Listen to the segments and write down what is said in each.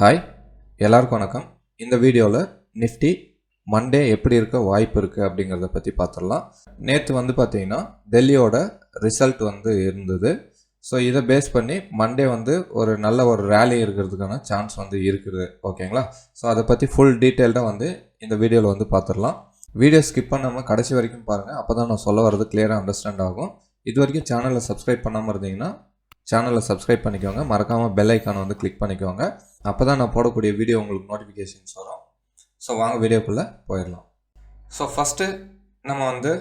Hi எல்லாருக்கும் வணக்கம். இந்த வீடியோவில் நிஃப்டி மண்டே எப்படி இருக்க வாய்ப்பு இருக்குது அப்படிங்கிறத பற்றி பார்த்துடலாம் நேற்று வந்து பார்த்தீங்கன்னா டெல்லியோட ரிசல்ட் வந்து இருந்தது. ஸோ இதை பேஸ் பண்ணி மண்டே வந்து ஒரு நல்ல ஒரு ரேலி இருக்கிறதுக்கான சான்ஸ் வந்து இருக்குது ஓகேங்களா? ஸோ அதை பற்றி ஃபுல் டீட்டெயில்டாக வந்து இந்த வீடியோவில் வந்து பார்த்துடலாம் வீடியோ ஸ்கிப் பண்ணாமல் கடைசி வரைக்கும் பாருங்கள் அப்போ தான் நான் சொல்ல வர்றது கிளியராக அண்டர்ஸ்டாண்ட் ஆகும். இது வரைக்கும் சேனலை சப்ஸ்கிரைப் பண்ணாமல் இருந்தீங்கன்னா சேனலை சப்ஸ்கிரைப் பண்ணிக்கோங்க. மறக்காமல் பெல் ஐக்கானை வந்து கிளிக் பண்ணிக்கோங்க. அப்போ தான் நான் போடக்கூடிய வீடியோ உங்களுக்கு நோட்டிஃபிகேஷன்ஸ் வரும். ஸோ வாங்க வீடியோக்குள்ளே போயிடலாம். ஸோ ஃபஸ்ட்டு நம்ம வந்து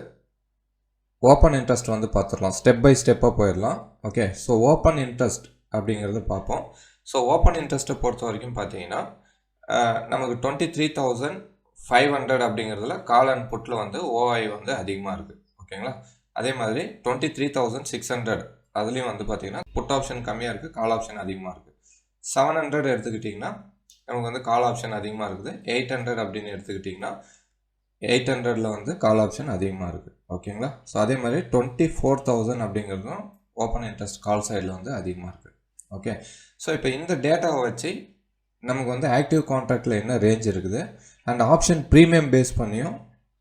ஓப்பன் இன்ட்ரெஸ்ட் வந்து பார்த்துடலாம். ஸ்டெப் பை ஸ்டெப்பாக போயிடலாம். ஓகே ஸோ ஓப்பன் இன்ட்ரெஸ்ட் அப்படிங்கிறது பார்ப்போம். ஸோ ஓப்பன் இன்ட்ரெஸ்ட்டை பொறுத்த வரைக்கும் பார்த்தீங்கன்னா நமக்கு twenty three thousand five hundred அப்படிங்கிறதுல கால் அண்ட் புட்டில் வந்து ஓஐ வந்து அதிகமாக இருக்குது ஓகேங்களா அதே மாதிரி twenty three thousand six hundred அதுலேயும் வந்து பார்த்தீங்கன்னா புட் ஆப்ஷன் கம்மியாக இருக்குது கால் ஆப்ஷன் அதிகமாக இருக்குது செவன் ஹண்ட்ரட் எடுத்துக்கிட்டிங்கன்னா நமக்கு வந்து கால் ஆப்ஷன் அதிகமாக இருக்குது. எயிட் ஹண்ட்ரட் அப்படின்னு எடுத்துக்கிட்டிங்கன்னா எயிட் ஹண்ட்ரடில் வந்து கால் ஆப்ஷன் அதிகமாக இருக்குது ஓகேங்களா ஸோ அதே மாதிரி டுவெண்ட்டி ஃபோர் தௌசண்ட் அப்படிங்கிறதும் ஓப்பன் இன்ட்ரெஸ்ட் கால் சைடில் வந்து அதிகமாக இருக்குது ஓகே ஸோ இப்போ இந்த டேட்டாவை வச்சு நமக்கு வந்து ஆக்டிவ் கான்ட்ராக்டில் என்ன ரேஞ்ச் இருக்குது? அண்ட் ஆப்ஷன் ப்ரீமியம் பேஸ் பண்ணியும்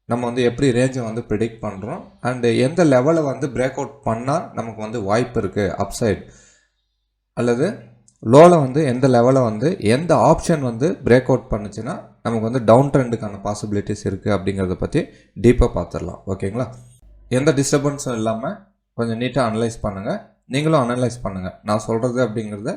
நம்ம வந்து எப்படி ரேஞ்சை வந்து ப்ரிடிக்ட் பண்ணுறோம் அண்டு எந்த லெவலை வந்து பிரேக் அவுட் பண்ணால் நமக்கு வந்து வாய்ப்பு இருக்குது அப்சைட் அல்லது லோவில் வந்து எந்த லெவலில் வந்து எந்த ஆப்ஷன் வந்து பிரேக் அவுட் பண்ணுச்சுன்னா நமக்கு வந்து டவுன் ட்ரெண்டுக்கான பாசிபிலிட்டிஸ் இருக்குது அப்படிங்கிறத பற்றி டீப்பாக பார்த்துடலாம் ஓகேங்களா எந்த டிஸ்டர்பன்ஸும் இல்லாமல் கொஞ்சம் நீட்டாக அனலைஸ் பண்ணுங்கள் நீங்களும் அனலைஸ் பண்ணுங்கள் நான் சொல்கிறது அப்படிங்கிறத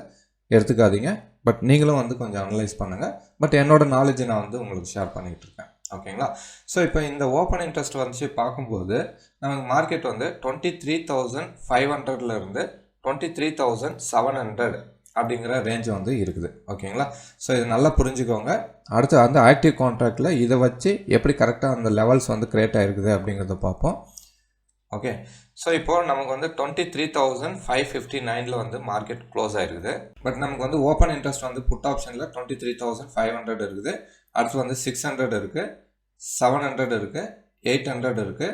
எடுத்துக்காதீங்க. பட் நீங்களும் வந்து கொஞ்சம் அனலைஸ் பண்ணுங்கள் பட் என்னோடய நாலேஜை நான் வந்து உங்களுக்கு ஷேர் பண்ணிகிட்டு இருக்கேன். ஓகேங்களா? ஸோ இப்போ இந்த ஓப்பன் இன்ட்ரெஸ்ட் வந்துச்சு பார்க்கும்போது நமக்கு மார்க்கெட் வந்து டுவெண்ட்டி த்ரீ தௌசண்ட் ஃபைவ் ஹண்ட்ரட்லேருந்து twenty three thousand seven hundred அப்படிங்கிற ரேஞ்ச் வந்து இருக்குது. ஓகேங்களா? ஸோ இது நல்லா புரிஞ்சுக்கோங்க. அடுத்து அந்த ஆக்டிவ் கான்ட்ராக்டில் இதை வச்சு எப்படி கரெக்டாக அந்த லெவல்ஸ் வந்து க்ரியேட் ஆகிருக்குது அப்படிங்கிறத பார்ப்போம். ஓகே? ஸோ இப்போ நமக்கு வந்து twenty three thousand five fifty நைனில் வந்து மார்க்கெட் க்ளோஸ் ஆயிருக்குது. பட் நமக்கு வந்து ஓப்பன் இன்ட்ரெஸ்ட் வந்து புட் ஆப்ஷனில் twenty three thousand five hundred இருக்குது. அடுத்து வந்து சிக்ஸ் ஹண்ட்ரட் இருக்குது செவன் ஹண்ட்ரட் இருக்குது எயிட் ஹண்ட்ரட் இருக்குது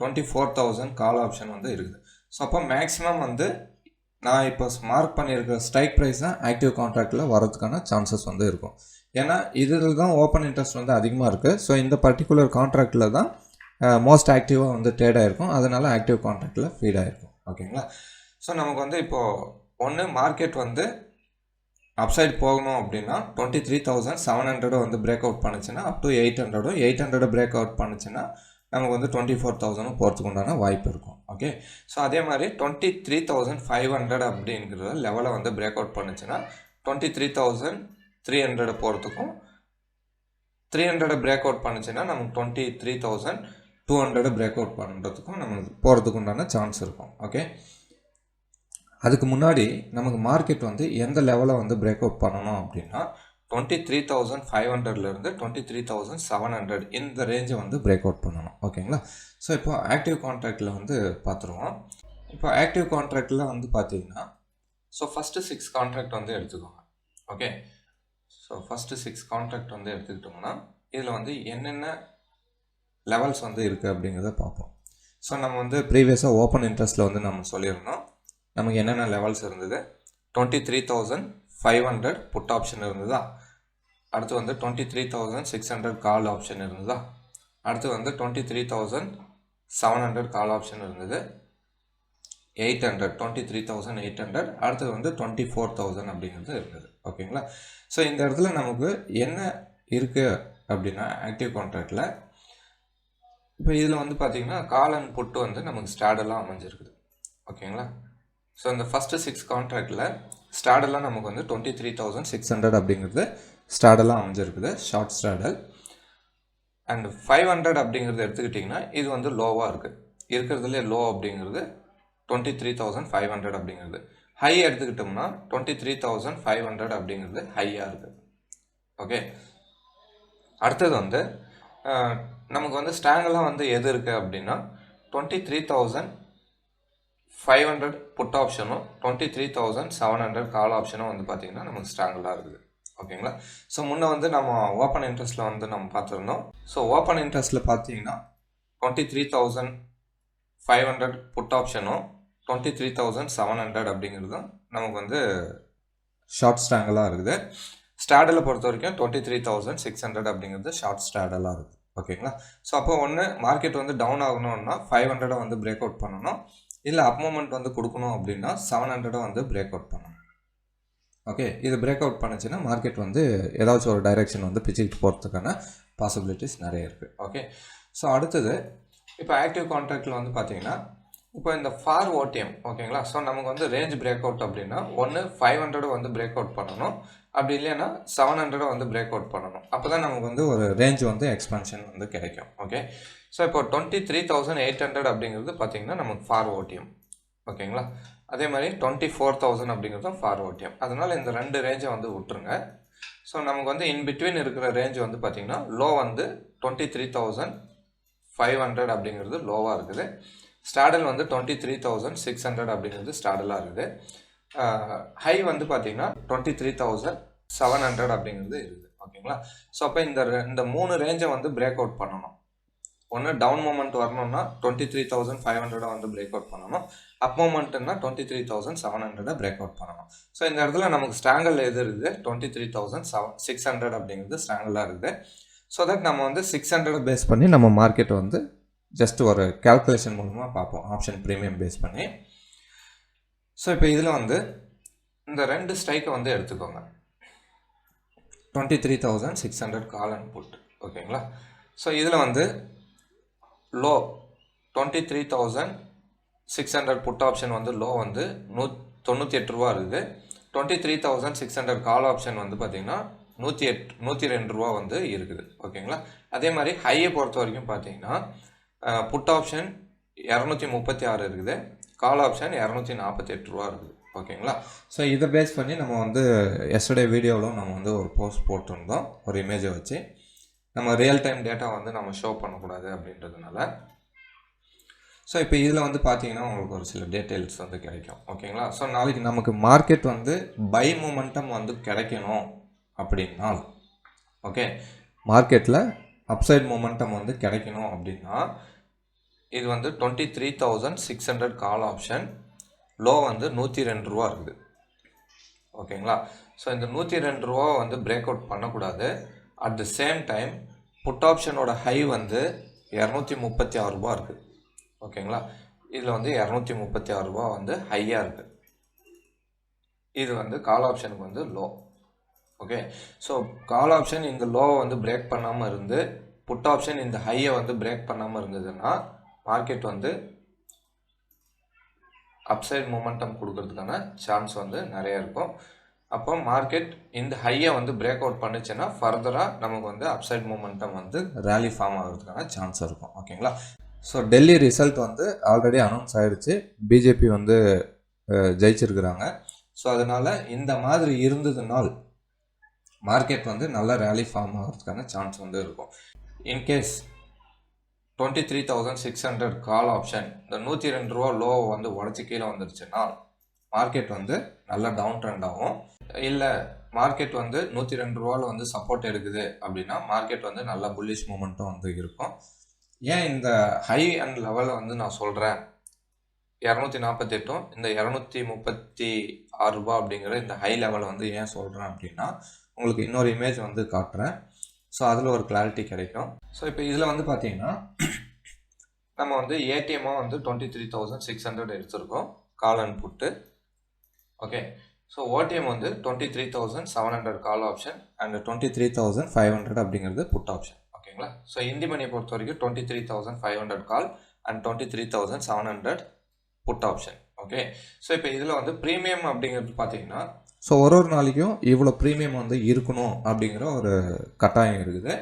twenty four thousand call option வந்து இருக்குது. ஸோ அப்போ மேக்ஸிமம் வந்து நான் இப்போ மார்க் பண்ணியிருக்கிற ஸ்ட்ரைக் ப்ரைஸ் தான் ஆக்டிவ் கான்ட்ராக்டில் வரதுக்கான சான்சஸ் வந்து இருக்கும். ஏன்னா இதில் தான் ஓப்பன் இன்ட்ரெஸ்ட் வந்து அதிகமாக இருக்குது ஸோ இந்த பர்டிகுலர் கான்ட்ராக்டில் தான் மோஸ்ட் ஆக்டிவாக வந்து ட்ரேட் ஆகிருக்கும் அதனால் ஆக்டிவ் கான்ட்ராக்டில் ஃபீட் ஆகிருக்கும் ஓகேங்களா ஸோ நமக்கு வந்து இப்போது ஒன்று மார்க்கெட் வந்து அப்சைட் போகணும் அப்படின்னா டுவெண்ட்டி த்ரீ தௌசண்ட் செவன் ஹண்ட்ரடும் வந்து பிரேக் அவுட் பண்ணுச்சுன்னா அப் டு எயிட் ஹண்ட்ரடும் எயிட் ஹண்ட்ரட் பிரேக் அவுட் பண்ணுச்சுன்னா நமக்கு வந்து டுவெண்ட்டி ஃபோர் தௌசண்டும் போகிறதுக்கு உண்டான வாய்ப்பு இருக்கும். ஓகே ஸோ அதே மாதிரி twenty three thousand five hundred அப்படிங்கிற லெவலை வந்து பிரேக் அவுட் பண்ணுச்சுன்னா twenty three thousand three hundred போகிறதுக்கும் த்ரீ ஹண்ட்ரட் பிரேக் அவுட் பண்ணுச்சுன்னா நமக்கு twenty three thousand two hundred break out பண்ணுறதுக்கும் நம்ம போகிறதுக்கு உண்டான சான்ஸ் இருக்கும். ஓகே அதுக்கு முன்னாடி நமக்கு மார்க்கெட் வந்து எந்த லெவலை வந்து பிரேக் அவுட் பண்ணணும் அப்படின்னா டுவெண்ட்டி த்ரீ தௌசண்ட் ஃபைவ் ஹண்ட்ரட்லேருந்து twenty three thousand seven hundred இந்த ரேஞ்சை வந்து பிரேக் அவுட் பண்ணணும். ஓகேங்களா ஸோ இப்போ ஆக்டிவ் கான்ட்ராக்டில் வந்து பார்த்துருவோம் இப்போ ஆக்டிவ் கான்ட்ராக்டில் வந்து பார்த்தீங்கன்னா ஸோ ஃபஸ்ட்டு சிக்ஸ் கான்ட்ராக்ட் வந்து எடுத்துக்கோங்க. Okay so first six contract வந்து எடுத்துக்கிட்டோம்னா இதில் வந்து என்னென்ன லெவல்ஸ் வந்து இருக்குது அப்படிங்கிறத பார்ப்போம். ஸோ நம்ம வந்து ப்ரீவியஸாக ஓப்பன் இன்ட்ரெஸ்ட்டில் வந்து நம்ம சொல்லியிருந்தோம். நமக்கு என்னென்ன லெவல்ஸ் இருந்தது? Twenty three thousand five hundred put option இருந்ததா? அடுத்து வந்து twenty three thousand six hundred call option இருந்ததா? அடுத்து வந்து twenty three thousand seven hundred call option இருந்தது. Eight hundred twenty three thousand eight hundred அடுத்தது வந்து டுவெண்ட்டி ஃபோர் தௌசண்ட் அப்படிங்கிறது இருந்தது. ஓகேங்களா ஸோ இந்த இடத்துல நமக்கு என்ன இருக்குது அப்படின்னா ஆக்டிவ் கான்ட்ராக்டில் இப்போ இதில் வந்து பார்த்தீங்கன்னா கால் அண்ட் புட்டு வந்து நமக்கு ஸ்டாடெல்லாம் அமைஞ்சிருக்குது. ஓகேங்களா ஸோ இந்த ஃபஸ்ட்டு சிக்ஸ் கான்ட்ராக்டில் ஸ்டாடெல்லாம் நமக்கு வந்து twenty three thousand six hundred அப்படிங்கிறது ஸ்டாடெல்லாம் அமைஞ்சிருக்குது short straddle and five hundred அப்படிங்கிறது எடுத்துக்கிட்டிங்கன்னா இது வந்து லோவாக இருக்குது இருக்கிறதுலே லோ அப்படிங்கிறது twenty three thousand five hundred அப்படிங்கிறது. ஹை எடுத்துக்கிட்டோம்னா twenty three thousand five hundred அப்படிங்கிறது ஹையாக இருக்குது ஓகே அடுத்தது வந்து நமக்கு வந்து ஸ்டாங்கெல்லாம் வந்து எது இருக்குது அப்படின்னா twenty three thousand five hundred put ஆப்ஷனும் twenty three thousand seven hundred call ஆப்ஷனும் வந்து பார்த்திங்கன்னா நமக்கு ஸ்ட்ராங்கலாக இருக்குது. ஓகேங்களா ஸோ முன்னே வந்து நம்ம ஓப்பன் இன்ட்ரெஸ்ட்டில் வந்து நம்ம பார்த்துருந்தோம். ஸோ ஓப்பன் இன்ட்ரெஸ்ட்டில் பார்த்தீங்கன்னா twenty three thousand five hundred put ஆப்ஷனும் twenty three thousand seven hundred அப்படிங்கிறதும் நமக்கு வந்து ஷார்ட் ஸ்ட்ராங்கலாக இருக்குது. ஸ்டாடலை பொறுத்த வரைக்கும் twenty three thousand six hundred அப்படிங்கிறது ஷார்ட் ஸ்டாடலாக இருக்குது. ஓகேங்களா ஸோ அப்போ ஒன்று மார்க்கெட் வந்து டவுன் ஆகணும்னா ஃபைவ் ஹண்ட்ரடை வந்து பிரேக் அவுட் பண்ணணும். இல்லை அப் மூமெண்ட் வந்து கொடுக்கணும் அப்படின்னா செவன் ஹண்ட்ரடை வந்து பிரேக் அவுட் பண்ணணும். ஓகே இது பிரேக் அவுட் பண்ணுச்சுன்னா மார்க்கெட் வந்து ஏதாச்சும் ஒரு டைரெக்ஷன் வந்து பிச்சுக்கிட்டு போகிறதுக்கான பாசிபிலிட்டிஸ் நிறைய இருக்குது ஓகே ஸோ அடுத்தது இப்போ ஆக்டிவ் கான்ட்ராக்டில் வந்து பார்த்தீங்கன்னா இப்போ இந்த ஃபார் ஓடிஎம் ஓகேங்களா? ஸோ நமக்கு வந்து ரேஞ்ச் பிரேக் அவுட் அப்படின்னா ஒன்று ஃபைவ் ஹண்ட்ரட் வந்து பிரேக் அவுட் பண்ணணும். அப்படி இல்லைன்னா செவன் ஹண்ட்ரட் வந்து பிரேக் அவுட் பண்ணணும். அப்போ தான் நமக்கு வந்து ஒரு ரேஞ்ச் வந்து எக்ஸ்பென்ஷன் வந்து கிடைக்கும் ஓகே ஸோ இப்போ twenty three thousand eight hundred அப்படிங்கிறது பார்த்தீங்கன்னா நமக்கு ஃபார் ஓடிஎம் ஓகேங்களா? அதே மாதிரி டுவெண்ட்டி ஃபோர் தௌசண்ட் அப்படிங்கிறதும் ஃபார் ஓடிஎம் அதனால் இந்த ரெண்டு ரேஞ்சை வந்து விட்டுருங்க. ஸோ நமக்கு வந்து இன் பிட்வீன் இருக்கிற ரேஞ்ச் வந்து பார்த்திங்கன்னா லோ வந்து twenty three thousand five hundred அப்படிங்கிறது லோவாக இருக்குது. ஸ்டாடல் வந்து twenty three thousand six hundred அப்படிங்கிறது ஸ்டாடலாக இருக்குது ஹை வந்து பார்த்தீங்கன்னா twenty three thousand seven hundred அப்படிங்கிறது இருக்குது. ஓகேங்களா? ஸோ அப்போ இந்த இந்த மூணு ரேஞ்சை வந்து பிரேக் அவுட் பண்ணணும். ஒன்று டவுன் மூமெண்ட் வரணும்னா டுவெண்ட்டி த்ரீ தௌசண்ட் ஃபைவ் ஹண்ட்ரடை வந்து பிரேக் அவுட் பண்ணணும். அப் மூமெண்ட்னா டுவெண்ட்டி த்ரீ தௌசண்ட் செவன் ஹண்ட்ரடை பிரேக் அவுட் பண்ணணும். ஸோ இந்த இடத்துல நமக்கு ஸ்ட்ராங்கல் எது இருக்குது? Twenty three thousand seven six hundred அப்படிங்கிறது ஸ்ட்ராங்கலாக இருக்குது. ஸோ தட் நம்ம வந்து சிக்ஸ் ஹண்ட்ரட் பேஸ் பண்ணி நம்ம மார்க்கெட் வந்து ஜஸ்ட் ஒரு கால்குலேஷன் மூலமாக பார்ப்போம். ஆப்ஷன் ப்ரீமியம் பேஸ் பண்ணி. ஸோ இப்போ இதில் வந்து இந்த ரெண்டு ஸ்ட்ரைக்கை வந்து எடுத்துக்கோங்க. Twenty three thousand six hundred call and put ஓகேங்களா? ஸோ இதில் வந்து low twenty three thousand six hundred put option வந்து லோ வந்து நூ தொண்ணூற்றி எட்டு ரூபா இருக்குது. Twenty three thousand six hundred call option வந்து பார்த்திங்கன்னா நூற்றி எட் நூற்றி ரெண்டு ரூபா வந்து இருக்குது. ஓகேங்களா? அதே மாதிரி ஹையை பொறுத்த வரைக்கும் பார்த்தீங்கன்னா புட் ஆப்ஷன் இரநூத்தி முப்பத்தி ஆறு இருக்குது. கால் ஆப்ஷன் இரநூத்தி நாற்பத்தி எட்டு ரூபா இருக்குது. ஓகேங்களா? ஸோ இதை பேஸ் பண்ணி நம்ம வந்து எஸ்டர்டே வீடியோவிலும் நம்ம வந்து ஒரு போஸ்ட் போட்டிருந்தோம். ஒரு இமேஜை வச்சு. நம்ம ரியல் டைம் டேட்டா வந்து நம்ம ஷோ பண்ணக்கூடாது அப்படின்றதுனால. ஸோ இப்போ இதில் வந்து பார்த்தீங்கன்னா உங்களுக்கு ஒரு சில டீட்டெயில்ஸ் வந்து கிடைக்கும். ஓகேங்களா? ஸோ நாளைக்கு நமக்கு மார்க்கெட் வந்து பை மூமெண்டம் வந்து கிடைக்கணும் அப்படின்னா ஓகே மார்க்கெட்டில் அப்சைட் மூமெண்டம் வந்து கிடைக்கணும் அப்படின்னா இது வந்து twenty three thousand six hundred call option low வந்து நூற்றி ரெண்டு ரூபா இருக்குது. ஓகேங்களா? ஸோ இந்த நூற்றி ரெண்டு ரூபா வந்து பிரேக் அவுட் பண்ணக்கூடாது. At the same time put ஆப்ஷனோட high வந்து இரநூத்தி முப்பத்தி ஆறு ரூபா இருக்குது ஓகேங்களா? இதில் வந்து இரநூத்தி முப்பத்தி ஆறு ரூபா வந்து ஹையாக இருக்குது இது வந்து கால் ஆப்ஷனுக்கு வந்து low okay? So call option இந்த லோவை வந்து பிரேக் பண்ணாமல் இருந்து புட் ஆப்ஷன் இந்த ஹையை வந்து பிரேக் பண்ணாமல் இருந்ததுன்னா மார்க்கெட் வந்து அப்சைட் மூமெண்டம் கொடுக்கறதுக்கான சான்ஸ் வந்து நிறைய இருக்கும். அப்போ மார்க்கெட் இந்த ஹையை வந்து பிரேக் அவுட் பண்ணுச்சுன்னா ஃபர்தராக நமக்கு வந்து அப்சைட் மூமெண்டம் வந்து ரேலி ஃபார்ம் ஆகிறதுக்கான சான்ஸ் இருக்கும். ஓகேங்களா ஸோ டெல்லி ரிசல்ட் வந்து ஆல்ரெடி அனௌன்ஸ் ஆகிடுச்சு பிஜேபி வந்து ஜெயிச்சிருக்கிறாங்க. ஸோ அதனால் இந்த மாதிரி இருந்ததுனால் மார்க்கெட் வந்து நல்ல ரேலி ஃபார்ம் ஆகிறதுக்கான சான்ஸ் வந்து இருக்கும். In case twenty three thousand six hundred call option இந்த நூற்றி ரெண்டு ரூபா லோவை வந்து உடச்சி கீழே வந்துருச்சுன்னா மார்க்கெட் வந்து நல்லா டவுன் ட்ரெண்ட் ஆகும். இல்லை மார்க்கெட் வந்து நூற்றி ரெண்டு ரூபாவில் வந்து சப்போர்ட் எடுக்குது அப்படின்னா மார்க்கெட் வந்து நல்ல புல்லிஷ் மூமெண்ட்டும் வந்து இருக்கும். ஏன் இந்த ஹை அண்ட் லெவலை வந்து நான் சொல்கிறேன் இரநூத்தி நாற்பத்தெட்டும் இந்த இரநூத்தி முப்பத்தி ஆறு ரூபா அப்படிங்கிற இந்த ஹை லெவலை வந்து ஏன் சொல்கிறேன் அப்படின்னா உங்களுக்கு இன்னொரு இமேஜ் வந்து காட்டுறேன். ஸோ அதில் ஒரு கிளாரிட்டி கிடைக்கும். ஸோ இப்போ இதில் வந்து பார்த்தீங்கன்னா நம்ம வந்து ஏடிஎம்மாக வந்து twenty three thousand six hundred எடுத்திருக்கோம். Call and put okay so OTM வந்து twenty three thousand seven hundred call option and twenty three thousand five hundred அப்படிங்கிறது புட் ஆப்ஷன் ஓகேங்களா ஸோ இந்தி மணியை பொறுத்த வரைக்கும் twenty three thousand five hundred call and twenty three thousand seven hundred put option okay so இப்போ இதில் வந்து premium அப்படிங்கிறது பார்த்தீங்கன்னா ஸோ ஒரு ஒரு நாளைக்கும் இவ்வளோ ப்ரீமியம் வந்து இருக்கணும் அப்படிங்கிற ஒரு கட்டாயம் இருக்குது.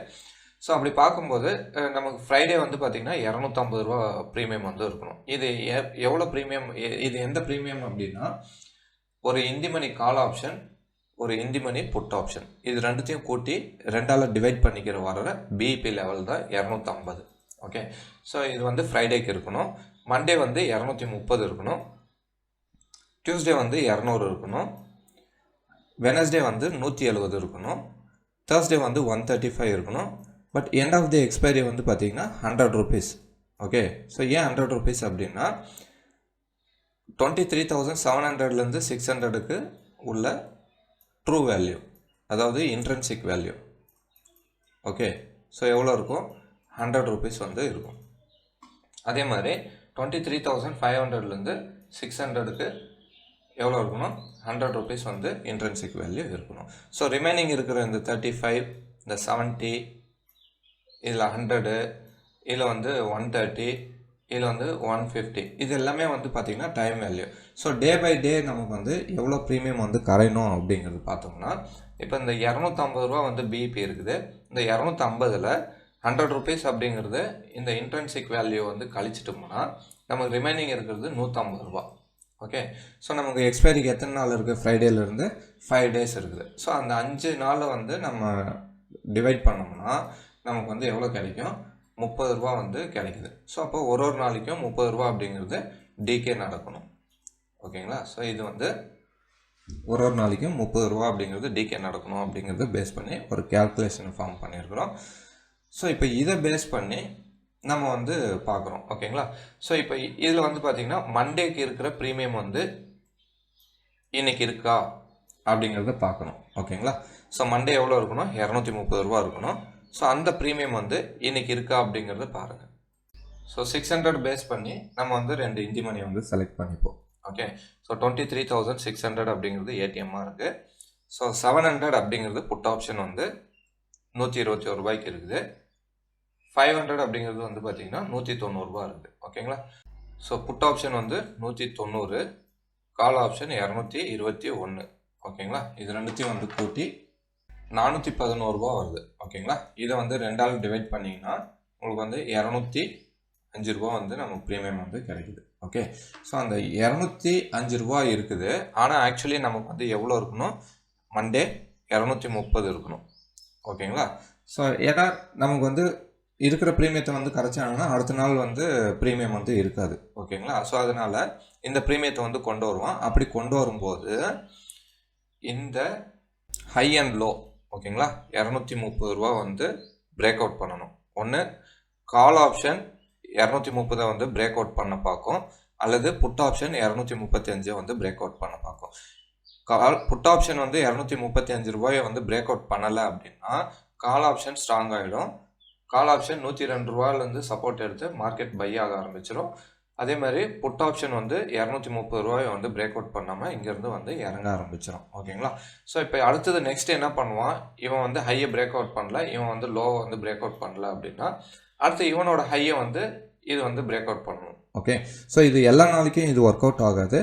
ஸோ அப்படி பார்க்கும்போது நமக்கு ஃப்ரைடே வந்து பார்த்திங்கன்னா இரநூத்தம்பது ரூபா ப்ரீமியம் வந்து இருக்கணும். இது எ- எவ்வளோ ப்ரீமியம் இது எந்த ப்ரீமியம் அப்படின்னா ஒரு இந்தி மணி கால் ஆப்ஷன் ஒரு இந்தி மணி புட் ஆப்ஷன் இது ரெண்டுத்தையும் கூட்டி ரெண்டால் டிவைட் பண்ணிக்கிற வர பிபி லெவல் தான் இரநூத்தம்பது. ஓகே ஸோ இது வந்து ஃப்ரைடேக்கு இருக்கணும். மண்டே வந்து இரநூத்தி முப்பது இருக்கணும். டியூஸ்டே வந்து இரநூறு இருக்கணும். வெனஸ்டே வந்து நூற்றி எழுபது இருக்கணும். தேர்ஸ்டே வந்து ஒன் தேர்ட்டி ஃபைவ் இருக்கணும். But end of the expiry வந்து பார்த்தீங்கன்னா ஹண்ட்ரட் ருபீஸ் ஓகே ஸோ ஏன் ஹண்ட்ரட் ருபீஸ் அப்படின்னா டுவெண்ட்டி த்ரீ தௌசண்ட் செவன் ஹண்ட்ரட்லேருந்து சிக்ஸ் ஹண்ட்ரடுக்கு உள்ள ட்ரூ வேல்யூ அதாவது இன்ட்ரென்சிக் வேல்யூ ஓகே ஸோ எவ்வளோ இருக்கும்? ஹண்ட்ரட் ருபீஸ் வந்து இருக்கும். அதே மாதிரி டுவெண்ட்டி த்ரீ தௌசண்ட் ஃபைவ் ஹண்ட்ரட்லேருந்து சிக்ஸ் ஹண்ட்ரடுக்கு எவ்வளோ இருக்கணும்? ஹண்ட்ரட் ருபீஸ் வந்து இன்ட்ரென்சிக் வேல்யூ இருக்கணும். ஸோ ரிமைனிங் இருக்கிற இந்த தேர்ட்டி ஃபைவ் இந்த செவன்ட்டி இதில் ஹண்ட்ரடு இதில் வந்து ஒன் தேர்ட்டி இதில் வந்து ஒன் ஃபிஃப்டி இது எல்லாமே வந்து பார்த்திங்கன்னா time value so day by day நமக்கு வந்து எவ்வளோ ப்ரீமியம் வந்து கரையணும் அப்படிங்கிறது பார்த்தோம்னா இப்போ இந்த இரநூத்தம்பது ரூபா வந்து பிபி இருக்குது. இந்த இரநூத்தம்பதில் ஹண்ட்ரட் ருபீஸ் அப்படிங்கிறது இந்த இன்ட்ரென்சிக் வேல்யூ வந்து கழிச்சிட்டோம்னா நமக்கு ரிமைனிங் இருக்கிறது நூற்றம்பது ரூபா. ஓகே ஸோ நமக்கு எக்ஸ்பைரிக்கு எத்தனை நாள் இருக்குது ஃப்ரைடேலேருந்து ஃபைவ் டேஸ் இருக்குது. ஸோ அந்த அஞ்சு நாளை வந்து நம்ம டிவைட் பண்ணோம்னா நமக்கு வந்து எவ்வளோ கிடைக்கும்? முப்பது ரூபா வந்து கிடைக்குது. ஸோ அப்போ ஒரு ஒரு நாளைக்கும் முப்பது ரூபா அப்படிங்கிறது டிகே நடக்கணும் ஓகேங்களா ஸோ இது வந்து ஒரு ஒரு நாளைக்கும் முப்பது ரூபா அப்படிங்கிறது டிகே நடக்கணும் அப்படிங்கிறத பேஸ் பண்ணி ஒரு கேல்குலேஷன் ஃபார்ம் பண்ணியிருக்கிறோம். ஸோ இப்போ இதை பேஸ் பண்ணி நம்ம வந்து பார்க்குறோம் ஓகேங்களா? ஸோ இப்போ இதில் வந்து பார்த்திங்கன்னா மண்டேக்கு இருக்கிற ப்ரீமியம் வந்து இன்றைக்கி இருக்கா? அப்படிங்கிறத பார்க்கணும் ஓகேங்களா? ஸோ மண்டே எவ்வளோ இருக்கணும்? இரநூத்தி முப்பது ரூபா இருக்கணும். ஸோ அந்த ப்ரீமியம் வந்து இன்றைக்கி இருக்கா அப்படிங்கிறத பாருங்கள் ஸோ சிக்ஸ் ஹண்ட்ரட் பேஸ் பண்ணி நம்ம வந்து ரெண்டு இந்தி மணி வந்து செலக்ட் பண்ணிப்போம். Okay so twenty three thousand six hundred அப்படிங்கிறது ஏடிஎம்மாக இருக்குது ஸோ செவன் ஹண்ட்ரட் அப்படிங்கிறது புட் ஆப்ஷன் வந்து நூற்றி இருபத்தி ஒரு ரூபாய்க்கு இருக்குது. ஃபைவ் ஹண்ட்ரட் அப்படிங்கிறது வந்து பார்த்தீங்கன்னா நூற்றி தொண்ணூறுரூவா இருக்குது ஓகேங்களா ஸோ புட் ஆப்ஷன் வந்து நூற்றி தொண்ணூறு கால் ஆப்ஷன் இரநூத்தி இருபத்தி ஒன்று ஓகேங்களா இது ரெண்டுத்தையும் வந்து கூட்டி நானூற்றி பதினோருபா வருது. ஓகேங்களா இதை வந்து ரெண்டால் டிவைட் பண்ணிங்கன்னா உங்களுக்கு வந்து இரநூத்தி அஞ்சு ரூபா வந்து நமக்கு ப்ரீமியம் வந்து கிடைக்குது. ஓகே ஸோ அந்த இரநூத்தி அஞ்சு ரூபா இருக்குது. ஆனால் ஆக்சுவலி நமக்கு வந்து எவ்வளோ இருக்கணும்? மண்டே இரநூத்தி முப்பது இருக்கணும். ஓகேங்களா ஸோ ஏன்னா நமக்கு வந்து இருக்கிற ப்ரீமியத்தை வந்து கரைச்சாங்கன்னா அடுத்த நாள் வந்து ப்ரீமியம் வந்து இருக்காது. ஓகேங்களா? ஸோ அதனால் இந்த ப்ரீமியத்தை வந்து கொண்டு வருவோம் அப்படி கொண்டு வரும்போது இந்த ஹை அண்ட் லோ ஓகேங்களா? இரநூத்தி முப்பது ரூபா வந்து பிரேக் அவுட் பண்ணணும். ஒன்று கால் ஆப்ஷன் இரநூத்தி முப்பதை வந்து பிரேக் அவுட் பண்ண பார்க்கும். அல்லது புட் ஆப்ஷன் இரநூத்தி முப்பத்தி அஞ்சை வந்து பிரேக் அவுட் பண்ண பார்க்கும். கால் புட் ஆப்ஷன் வந்து இரநூத்தி முப்பத்தி அஞ்சு ரூபாயை வந்து பிரேக் அவுட் பண்ணலை அப்படின்னா கால் ஆப்ஷன் ஸ்ட்ராங் ஆகிடும் கால் ஆப்ஷன் நூற்றி ரெண்டு ரூபாயிலேருந்து சப்போர்ட் எடுத்து மார்க்கெட் பை ஆக ஆரம்பிச்சிடும் அதே மாதிரி புட் ஆப்ஷன் வந்து இரநூத்தி முப்பது ரூபாயை வந்து பிரேக் அவுட் பண்ணாமல் இங்கேருந்து வந்து இறங்க ஆரம்பிச்சிடும் ஓகேங்களா? ஸோ இப்போ அடுத்தது நெக்ஸ்ட் என்ன பண்ணுவான்? இவன் வந்து ஹையை பிரேக் அவுட் பண்ணல. இவன் வந்து லோவை வந்து பிரேக் அவுட் பண்ணல அப்படின்னா அடுத்து இவனோட ஹையை வந்து இது வந்து பிரேக் அவுட் பண்ணணும். ஓகே ஸோ இது எல்லா நாளைக்கும் இது ஒர்க் அவுட் ஆகாது.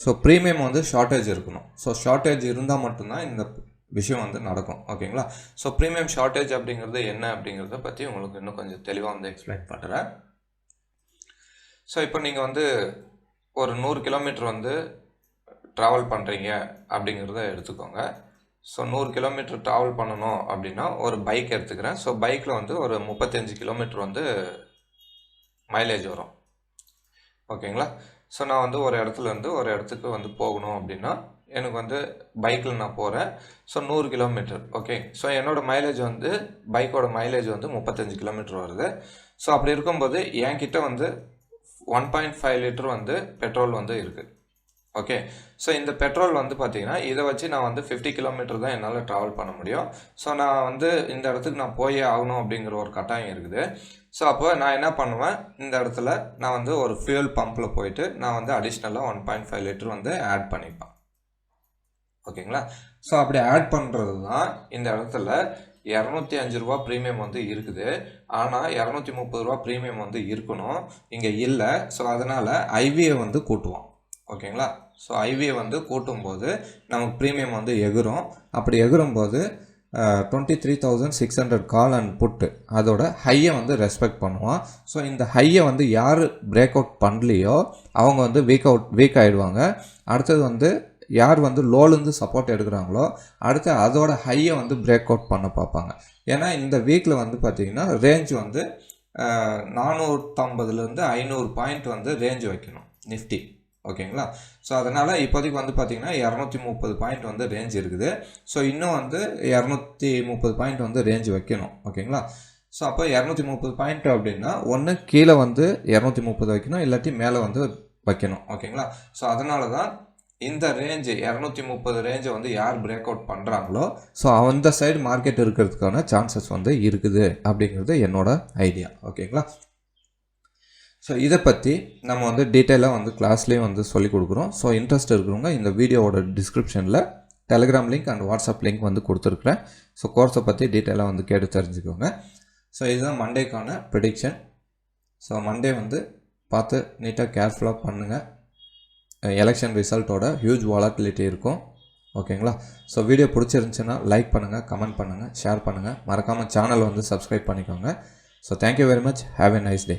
ஸோ ப்ரீமியம் வந்து ஷார்ட்டேஜ் இருக்கணும். ஸோ ஷார்ட்டேஜ் இருந்தால் மட்டும்தான் இந்த விஷயம் வந்து நடக்கும். ஓகேங்களா? ஸோ ப்ரீமியம் ஷார்ட்டேஜ் அப்படிங்கிறது என்ன அப்படிங்கிறத பற்றி உங்களுக்கு இன்னும் கொஞ்சம் தெளிவாக வந்து எக்ஸ்பிளைன் பண்ணுறேன் ஸோ இப்போ நீங்கள் வந்து ஒரு நூறு கிலோமீட்டர் வந்து ட்ராவல் பண்ணுறீங்க அப்படிங்கிறத எடுத்துக்கோங்க. ஸோ நூறு கிலோமீட்டர் ட்ராவல் பண்ணணும் அப்படின்னா ஒரு பைக் எடுத்துக்கிறேன். ஸோ பைக்கில் வந்து ஒரு முப்பத்தஞ்சு கிலோமீட்டர் வந்து மைலேஜ் வரும். ஓகேங்களா? ஸோ நான் வந்து ஒரு இடத்துல இருந்து ஒரு இடத்துக்கு வந்து போகணும் அப்படின்னா எனக்கு வந்து பைக்கில் நான் போகிறேன் ஸோ நூறு கிலோமீட்டர் ஓகே ஸோ என்னோடய மைலேஜ் வந்து பைக்கோட மைலேஜ் வந்து முப்பத்தஞ்சு கிலோமீட்டர் வருது. ஸோ அப்படி இருக்கும்போது என்கிட்ட வந்து ஒன் பாயிண்ட் ஃபைவ் லிட்டர் வந்து பெட்ரோல் வந்து இருக்குது ஓகே ஸோ இந்த பெட்ரோல் வந்து பார்த்தீங்கன்னா இதை வச்சு நான் வந்து ஃபிஃப்டி கிலோமீட்டர் தான் என்னால் ட்ராவல் பண்ண முடியும். ஸோ நான் வந்து இந்த இடத்துக்கு நான் போயே ஆகணும் அப்படிங்கிற ஒரு கட்டாயம் இருக்குது. ஸோ அப்போ நான் என்ன பண்ணுவேன்? இந்த இடத்துல நான் வந்து ஒரு ஃபியூல் பம்பில் போயிட்டு நான் வந்து அடிஷ்னலாக ஒன் பாயிண்ட் ஃபைவ் லிட்டர் வந்து ஆட் பண்ணிப்பேன். ஓகேங்களா? ஸோ அப்படி ஆட் பண்ணுறது தான் இந்த இடத்துல இரநூத்தி அஞ்சு ரூபா ப்ரீமியம் வந்து இருக்குது. ஆனால் இரநூத்தி முப்பது ரூபா ப்ரீமியம் வந்து இருக்கணும். இங்கே இல்லை. ஸோ அதனால் ஐவியை வந்து கூட்டுவோம். ஓகேங்களா? ஸோ ஐவியை வந்து கூட்டும்போது நமக்கு ப்ரீமியம் வந்து எகுரும் அப்படி எகுறும்போது twenty three thousand six hundred call and put அதோட ஹையை வந்து ரெஸ்பெக்ட் பண்ணுவான் ஸோ இந்த ஹையை வந்து யார் பிரேக் அவுட் பண்ணலையோ அவங்க வந்து வீக் அவுட் வீக் ஆகிடுவாங்க அடுத்தது வந்து யார் வந்து லோலேருந்து சப்போர்ட் எடுக்கிறாங்களோ அடுத்து அதோட ஹையை வந்து பிரேக் அவுட் பண்ண பார்ப்பாங்க. ஏன்னா இந்த வீக்கில் வந்து பார்த்திங்கன்னா ரேஞ்ச் வந்து நானூற்றம்பதுலேருந்து ஐநூறு பாயிண்ட் வந்து ரேஞ்ச் வைக்கணும் நிஃப்டி ஓகேங்களா? ஸோ அதனால் இப்போதைக்கு வந்து பார்த்திங்கன்னா இரநூத்தி முப்பது பாயிண்ட் வந்து ரேஞ்ச் இருக்குது. ஸோ இன்னும் வந்து இரநூத்தி முப்பது பாயிண்ட் வந்து ரேஞ்ச் வைக்கணும். ஓகேங்களா? ஸோ அப்போ இரநூத்தி முப்பது பாயிண்ட் அப்படின்னா ஒன்று கீழே வந்து இரநூத்தி முப்பது வைக்கணும் இல்லாட்டி மேலே வந்து வைக்கணும். ஓகேங்களா? ஸோ அதனால தான் இந்த ரேஞ்சு இரநூத்தி முப்பது ரேஞ்சை வந்து யார் பிரேக் அவுட் பண்ணுறாங்களோ ஸோ அந்த சைடு மார்க்கெட் இருக்கிறதுக்கான சான்சஸ் வந்து இருக்குது அப்படிங்கிறது என்னோட ஐடியா ஓகேங்களா ஸோ இதை பற்றி நம்ம வந்து டீட்டெயிலாக வந்து கிளாஸ்லேயும் வந்து சொல்லிக் கொடுக்குறோம். ஸோ இன்ட்ரெஸ்ட் இருக்கிறவங்க இந்த வீடியோவோட டிஸ்கிரிப்ஷனில் Telegram link and WhatsApp link வந்து கொடுத்துருக்குறேன். ஸோ கோர்ஸை பற்றி டீட்டெயிலாக வந்து கேட்டு தெரிஞ்சுக்கோங்க. ஸோ இதுதான் மண்டேக்கான ப்ரிடிக்ஷன் ஸோ மண்டே வந்து பார்த்து நீட்டாக கேர்ஃபுல்லாக பண்ணுங்கள் எலெக்ஷன் ரிசல்ட்டோட ஹியூஜ் வாலாட்டிலிட்டி இருக்கும். ஓகேங்களா ஸோ வீடியோ பிடிச்சிருந்துச்சுன்னா லைக் பண்ணுங்கள் கமெண்ட் பண்ணுங்கள் ஷேர் பண்ணுங்கள் மறக்காமல் சேனல் வந்து சப்ஸ்கிரைப் பண்ணிக்கோங்க. So thank you very much have a nice day